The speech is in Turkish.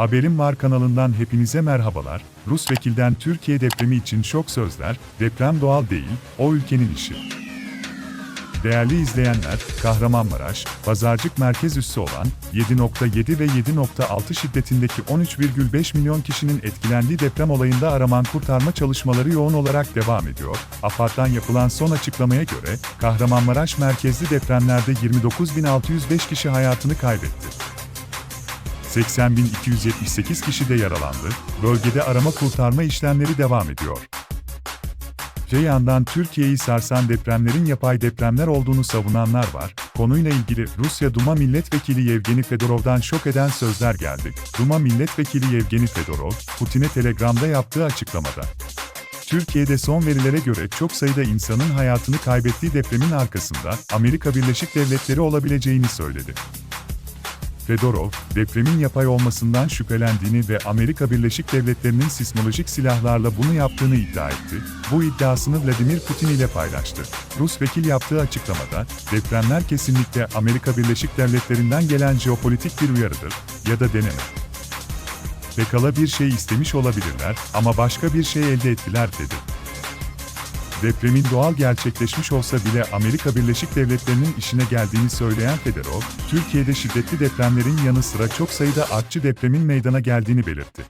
Haberim Var kanalından hepinize merhabalar. Rus vekilden Türkiye depremi için şok sözler, deprem doğal değil, o ülkenin işi. Değerli izleyenler, Kahramanmaraş, Pazarcık merkez üssü olan 7.7 ve 7.6 şiddetindeki 13,5 milyon kişinin etkilendiği deprem olayında araman kurtarma çalışmaları yoğun olarak devam ediyor. AFAD'dan yapılan son açıklamaya göre, Kahramanmaraş merkezli depremlerde 29.605 kişi hayatını kaybetti. 80.278 kişi de yaralandı, bölgede arama kurtarma işlemleri devam ediyor. Öte yandan Türkiye'yi sarsan depremlerin yapay depremler olduğunu savunanlar var. Konuyla ilgili Rusya Duma Milletvekili Yevgeni Fedorov'dan şok eden sözler geldi. Duma Milletvekili Yevgeni Fedorov, Putin'e Telegram'da yaptığı açıklamada. Türkiye'de son verilere göre çok sayıda insanın hayatını kaybettiği depremin arkasında Amerika Birleşik Devletleri olabileceğini söyledi. Fedorov, depremin yapay olmasından şüphelendiğini ve Amerika Birleşik Devletleri'nin sismolojik silahlarla bunu yaptığını iddia etti. Bu iddiasını Vladimir Putin ile paylaştı. Rus vekil yaptığı açıklamada, depremler kesinlikle Amerika Birleşik Devletleri'nden gelen jeopolitik bir uyarıdır ya da deneme. Pekala bir şey istemiş olabilirler ama başka bir şey elde ettiler dedi. Depremin doğal gerçekleşmiş olsa bile Amerika Birleşik Devletleri'nin işine geldiğini söyleyen Fedorov, Türkiye'de şiddetli depremlerin yanı sıra çok sayıda artçı depremin meydana geldiğini belirtti.